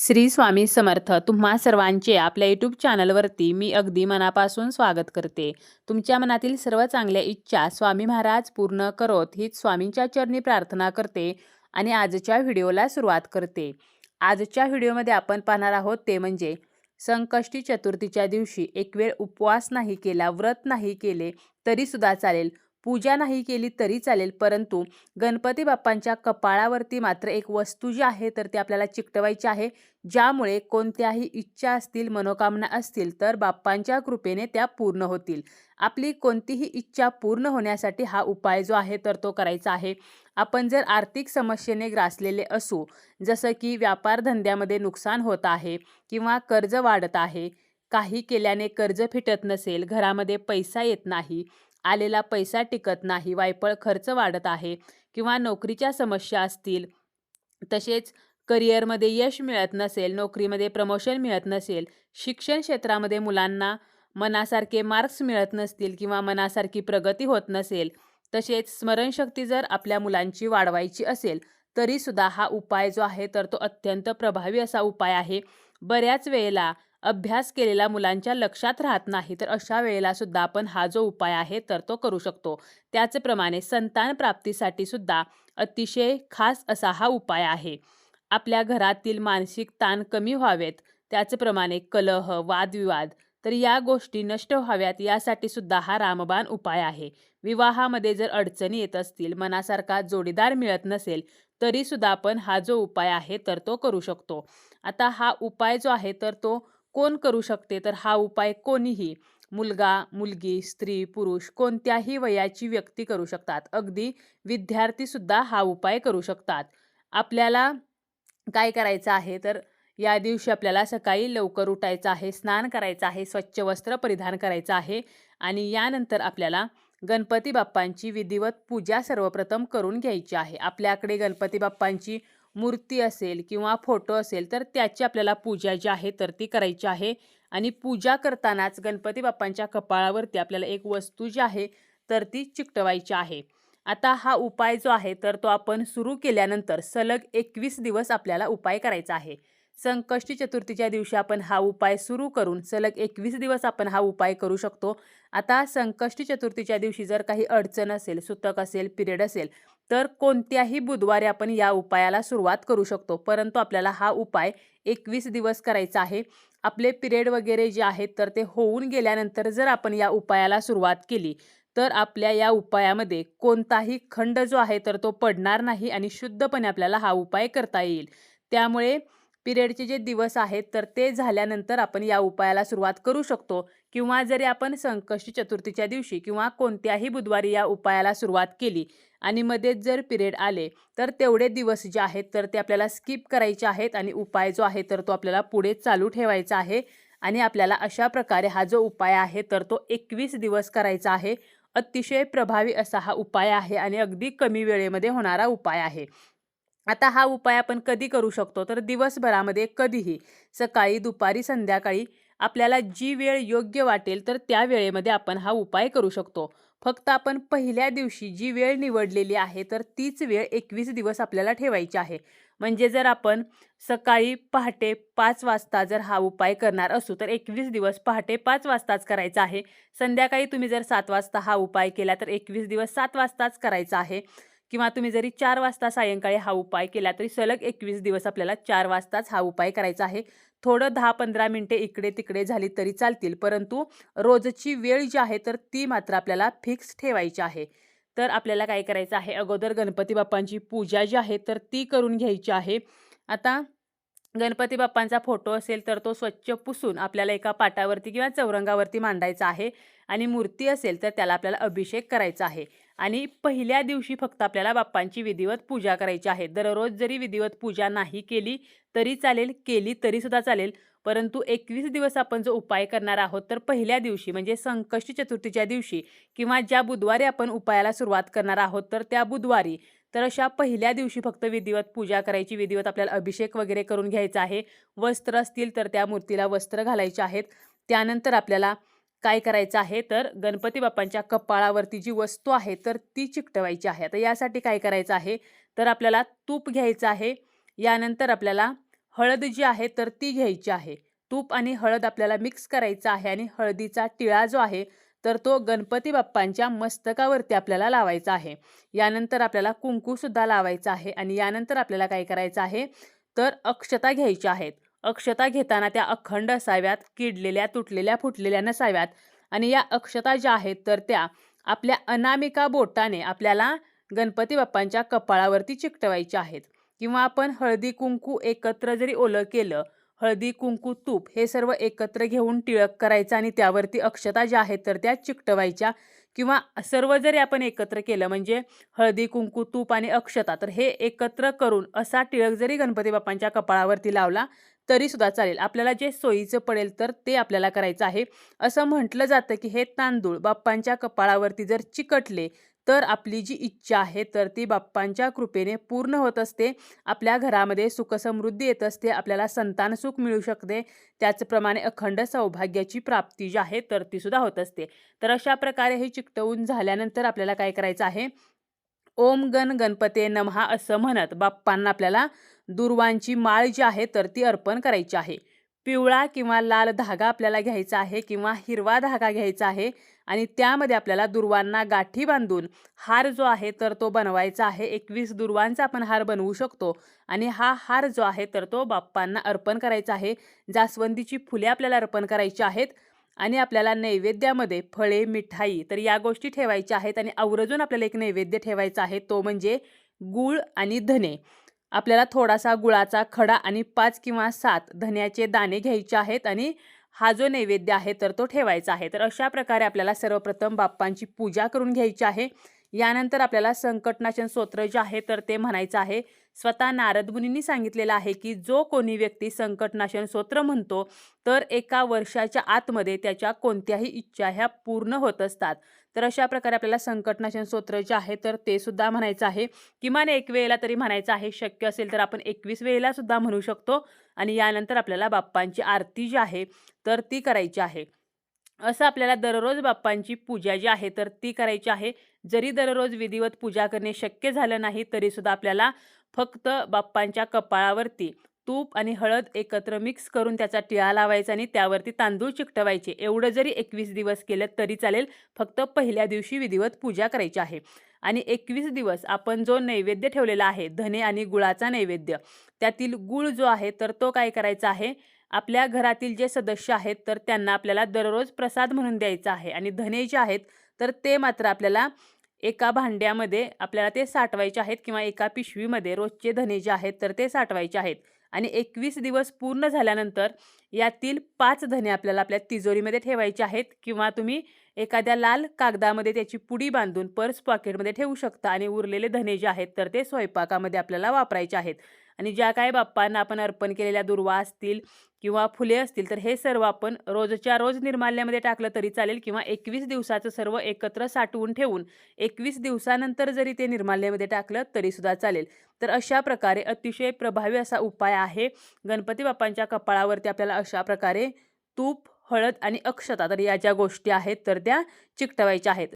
श्री स्वामी समर्थ. तुम्हा सर्वांचे आपल्या यूट्यूब चॅनलवरती मी अगदी मनापासून स्वागत करते. तुमच्या मनातील सर्व चांगल्या इच्छा स्वामी महाराज पूर्ण करोत हीच स्वामींच्या चरणी प्रार्थना करते आणि आजच्या व्हिडिओला सुरुवात करते. आजच्या व्हिडिओमध्ये आपण पाहणार आहोत ते म्हणजे संकष्टी चतुर्थीच्या दिवशी एक वेळ उपवास नाही केला व्रत नाही केले तरीसुद्धा चालेल. पूजा नाही केली तरी चालेल. परंतु गणपती बाप्पांच्या कपाळावरती मात्र एक वस्तू जी आहे तर ती आपल्याला चिकटवायची आहे. ज्यामुळे कोणत्याही इच्छा असतील मनोकामना असतील तर बाप्पांच्या कृपेने त्या पूर्ण होतील. आपली कोणतीही इच्छा पूर्ण होण्यासाठी हा उपाय जो आहे तर तो करायचा आहे. आपण जर आर्थिक समस्येने ग्रासलेले असू जसं की व्यापारधंद्यामध्ये नुकसान होत आहे किंवा कर्ज वाढत आहे काही केल्याने कर्ज फिटत नसेल घरामध्ये पैसा येत नाही आलेला पैसा टिकत नाही वायपळ खर्च वाढत आहे किंवा नोकरीच्या समस्या असतील तसेच करिअरमध्ये यश मिळत नसेल नोकरीमध्ये प्रमोशन मिळत नसेल शिक्षण क्षेत्रामध्ये मुलांना मनासारखे मार्क्स मिळत नसतील किंवा मनासारखी प्रगती होत नसेल तसेच स्मरणशक्ती जर आपल्या मुलांची वाढवायची असेल तरीसुद्धा हा उपाय जो आहे तर तो अत्यंत प्रभावी असा उपाय आहे. बऱ्याच वेळेला अभ्यास केलेला मुलांच्या लक्षात राहत नाही तर अशा वेळेला सुद्धा आपण हा जो उपाय आहे तर तो करू शकतो. त्याचप्रमाणे संतान प्राप्तीसाठी सुद्धा अतिशय खास असा हा उपाय आहे. आपल्या घरातील मानसिक ताण कमी व्हावेत त्याचप्रमाणे कलह वादविवाद तर या गोष्टी नष्ट व्हाव्यात यासाठी सुद्धा हा रामबाण उपाय आहे. विवाहामध्ये जर अडचणी येत असतील मनासारखा जोडीदार मिळत नसेल तरी सुद्धा आपण हा जो उपाय आहे तर तो करू शकतो. आता हा उपाय जो आहे तर तो कोण करू शकते? तर हा उपाय कोणीही मुलगा मुलगी स्त्री पुरुष कोणत्याही वयाची व्यक्ती करू शकतात. अगदी विद्यार्थीसुद्धा हा उपाय करू शकतात. आपल्याला काय करायचं आहे? तर या दिवशी आपल्याला सकाळी लवकर उठायचं आहे स्नान करायचं आहे स्वच्छ वस्त्र परिधान करायचं आहे आणि यानंतर आपल्याला गणपती बाप्पांची विधिवत पूजा सर्वप्रथम करून घ्यायची आहे. आपल्याकडे गणपती बाप्पांची मूर्ती असेल किंवा फोटो असेल तर त्याची आपल्याला पूजा जी आहे तर ती करायची आहे. आणि पूजा करतानाच गणपती बाप्पांच्या कपाळावरती आपल्याला एक वस्तू जी आहे तर ती चिकटवायची आहे. आता हा उपाय जो आहे तर तो आपण सुरू केल्यानंतर सलग एकवीस दिवस आपल्याला उपाय करायचा आहे. संकष्टी चतुर्थीच्या दिवशी आपण हा उपाय सुरू करून सलग एकवीस दिवस आपण हा उपाय करू शकतो. आता संकष्टी चतुर्थीच्या दिवशी जर काही अडचण असेल सुतक असेल पिरियड असेल तर कोणत्याही बुधवारी आपण या उपायाला सुरुवात करू शकतो. परंतु आपल्याला हा उपाय एकवीस दिवस करायचा आहे. आपले पिरियड वगैरे जे आहेत तर ते होऊन गेल्यानंतर जर आपण या उपायाला सुरुवात केली तर आपल्या या उपायामध्ये कोणताही खंड जो आहे तर तो पडणार नाही आणि शुद्धपणे आपल्याला हा उपाय करता येईल. त्यामुळे पिरियडचे जे दिवस आहेत तर ते झाल्यानंतर आपण या उपायाला सुरुवात करू शकतो. किंवा जरी आपण संकष्टी चतुर्थीच्या दिवशी किंवा कोणत्याही बुधवारी या उपायाला सुरुवात केली आणि मध्येच जर पिरियड आले तर तेवढे दिवस जे आहेत तर ते आपल्याला स्किप करायचे आहेत आणि उपाय जो आहे तर तो आपल्याला पुढे चालू ठेवायचा आहे. आणि आपल्याला अशा प्रकारे हा जो उपाय आहे तर तो एकवीस दिवस करायचा आहे. अतिशय प्रभावी असा हा उपाय आहे आणि अगदी कमी वेळेमध्ये होणारा उपाय आहे. आता हा उपाय आपण कधी करू शकतो? तर दिवसभरामध्ये कधीही सकाळी दुपारी संध्याकाळी आपल्याला जी वेळ योग्य वाटेल तर त्या वेळेमध्ये आपण हा उपाय करू शकतो. फक्त आपण पहिल्या दिवशी जी वेळ निवडलेली आहे तर तीच वेळ एकवीस दिवस आपल्याला ठेवायची आहे. म्हणजे जर आपण सकाळी पहाटे पाच वाजता जर हा उपाय करणार असू तर एकवीस दिवस पहाटे पाच वाजताच करायचा आहे. संध्याकाळी तुम्ही जर सात वाजता हा उपाय केला तर एकवीस दिवस सात वाजताच करायचा आहे. किंवा तुम्ही जरी चार वाजता सायंकाळी हा उपाय केला तरी सलग एकवीस दिवस आपल्याला चार वाजताच हा उपाय करायचा आहे. थोडं दहा पंधरा मिनटे इकडे तिकडे झाली तरी चालतील परंतु रोजची वेळ जी आहे तर ती मात्र आपल्याला फिक्स ठेवायची आहे. तर आपल्याला काय करायचं आहे? अगोदर गणपती बाप्पांची पूजा जी आहे तर ती करून घ्यायची आहे. आता गणपती बाप्पांचा फोटो असेल तर तो स्वच्छ पुसून आपल्याला एका पाटावरती किंवा चौरंगावरती मांडायचा आहे आणि मूर्ती असेल तर त्याला आपल्याला अभिषेक करायचा आहे. आणि पहिल्या दिवशी फक्त आपल्याला बाप्पांची विधिवत पूजा करायची आहे. दररोज जरी विधिवत पूजा नाही केली तरी चालेल केली तरीसुद्धा चालेल परंतु एकवीस दिवस आपण जो उपाय करणार आहोत तर पहिल्या दिवशी म्हणजे संकष्टी चतुर्थीच्या दिवशी किंवा ज्या बुधवारी आपण उपायाला सुरुवात करणार आहोत तर त्या बुधवारी तर अशा पहिल्या दिवशी फक्त विधिवत पूजा करायची विधिवत आपल्याला अभिषेक वगैरे करून घ्यायचा आहे. वस्त्र असतील तर त्या मूर्तीला वस्त्र घालायचे आहेत. त्यानंतर आपल्याला काय करायचं आहे? तर गणपती बाप्पांच्या कपाळावरती जी वस्तू आहे तर ती चिकटवायची आहे. आता यासाठी काय करायचं आहे? तर आपल्याला तूप घ्यायचं आहे. यानंतर आपल्याला हळद जी आहे तर ती घ्यायची आहे. तूप आणि हळद आपल्याला मिक्स करायचं आहे आणि हळदीचा टिळा जो आहे तर तो गणपती बाप्पांच्या मस्तकावरती आपल्याला लावायचा आहे. यानंतर आपल्याला कुंकूसुद्धा लावायचा आहे आणि यानंतर आपल्याला काय करायचं आहे? तर अक्षता घ्यायच्या आहेत. अक्षता घेताना त्या अखंड असाव्यात किडलेल्या तुटलेल्या फुटलेल्या नसाव्यात. आणि या अक्षता ज्या आहेत तर त्या आपल्या अनामिका बोटाने आपल्याला गणपती बाप्पांच्या कपाळावरती चिकटवायच्या आहेत. किंवा आपण हळदी कुंकू एकत्र जरी ओलं केलं हळदी कुंकू तूप हे सर्व एकत्र घेऊन टिळक करायचं आणि त्यावरती अक्षता ज्या आहेत तर त्या चिकटवायच्या. किंवा सर्व जरी आपण एकत्र केलं म्हणजे हळदी कुंकू तूप आणि अक्षता तर हे एकत्र करून असा टिळक जरी गणपती बाप्पांच्या कपाळावरती लावला तरीसुद्धा चालेल. आपल्याला जे सोयीचं पडेल तर ते आपल्याला करायचं आहे. असं म्हटलं जातं की हे तांदूळ बाप्पांच्या कपाळावरती जर चिकटले तर आपली जी इच्छा आहे तर ती बाप्पांच्या कृपेने पूर्ण होत असते. आपल्या घरामध्ये सुखसमृद्धी येत असते. आपल्याला संतान सुख मिळू शकते. त्याचप्रमाणे अखंड सौभाग्याची प्राप्ती जी आहे तर तीसुद्धा होत असते. तर अशा प्रकारे हे चिकटवून झाल्यानंतर आपल्याला काय करायचं आहे? ओम गण गणपते नमहा असं म्हणत बाप्पांना आपल्याला दुर्वांची माळ जी आहे तर ती अर्पण करायची आहे. पिवळा किंवा लाल धागा आपल्याला घ्यायचा आहे किंवा हिरवा धागा घ्यायचा आहे आणि त्यामध्ये आपल्याला दुर्वांना गाठी बांधून हार जो आहे तर तो बनवायचा आहे. एकवीस दुर्वांचा आपण हार बनवू शकतो आणि हा हार जो आहे तर तो बाप्पांना अर्पण करायचा आहे. जास्वंदीची फुले आपल्याला अर्पण करायची आहेत. आणि आपल्याला नैवेद्यामध्ये फळे मिठाई तर या गोष्टी ठेवायच्या आहेत आणि आवर्जून आपल्याला एक नैवेद्य ठेवायचा आहे तो म्हणजे गूळ आणि धने. आपल्याला थोडासा गुळाचा खडा आणि पाच किंवा सात धन्याचे दाणे घ्यायचे आहेत आणि हा जो नैवेद्य आहे तर तो ठेवायचा आहे. तर अशा प्रकारे आपल्याला सर्वप्रथम बाप्पांची पूजा करून घ्यायची आहे. यानंतर आपल्याला संकटनाशन स्तोत्र जे आहे तर ते म्हणायचं आहे स्वतः नारद मुनींनी सांगितलेलं आहे की जो कोणी व्यक्ती संकटनाशन स्तोत्र म्हणतो तर एका वर्षाच्या आतमध्ये त्याच्या कोणत्याही इच्छा ह्या पूर्ण होत असतात. तर अशा प्रकारे आपल्याला संकटनाशन स्तोत्र जे आहे तर ते सुद्धा म्हणायचं आहे. किमान एक वेळेला तरी म्हणायचं आहे शक्य असेल तर आपण एकवीस वेळेला सुद्धा म्हणू शकतो. आणि यानंतर आपल्याला बाप्पांची आरती जी आहे तर ती करायची आहे. असं आपल्याला दररोज बाप्पांची पूजा जी आहे तर ती करायची आहे. जरी दररोज विधिवत पूजा करणे शक्य झालं नाही तरीसुद्धा आपल्याला फक्त बाप्पांच्या कपाळावरती तूप आणि हळद एकत्र मिक्स करून त्याचा टिळा लावायचा आणि त्यावरती तांदूळ चिकटवायचे. एवढं जरी एकवीस दिवस केलं तरी चालेल फक्त पहिल्या दिवशी विधिवत पूजा करायची आहे. आणि एकवीस दिवस आपण जो नैवेद्य ठेवलेला आहे धने आणि गुळाचा नैवेद्य त्यातील गुळ जो आहे तर तो काय करायचा आहे? आपल्या घरातील जे सदस्य आहेत तर त्यांना आपल्याला दररोज प्रसाद म्हणून द्यायचा आहे. आणि धने जे आहेत तर ते मात्र आपल्याला एका भांड्यामध्ये आपल्याला ते साठवायचे आहेत किंवा एका पिशवीमध्ये रोजचे धने जे आहेत तर ते साठवायचे आहेत. आणि एकवीस दिवस पूर्ण झाल्यानंतर यातील पाच धने आपल्याला आपल्या तिजोरीमध्ये ठेवायचे आहेत किंवा तुम्ही एखाद्या लाल कागदामध्ये त्याची पुडी बांधून पर्स पॉकेटमध्ये ठेवू शकता आणि उरलेले धने जे आहेत तर ते स्वयंपाकामध्ये आपल्याला वापरायचे आहेत. आणि ज्या काही बाप्पांना आपण अर्पण केलेल्या दुर्वा असतील किंवा फुले असतील तर हे सर्व आपण रोजच्या रोज निर्माल्यामध्ये टाकलं तरी चालेल किंवा एकवीस दिवसाचं सर्व एकत्र साठवून ठेवून एकवीस दिवसानंतर जरी ते निर्माल्यामध्ये टाकलं तरीसुद्धा चालेल. तर अशा प्रकारे अतिशय प्रभावी असा उपाय आहे. गणपती बाप्पांच्या कपाळावरती आपल्याला अशा प्रकारे तूप हळद आणि अक्षता तर या ज्या गोष्टी आहेत तर त्या चिकटवायच्या आहेत.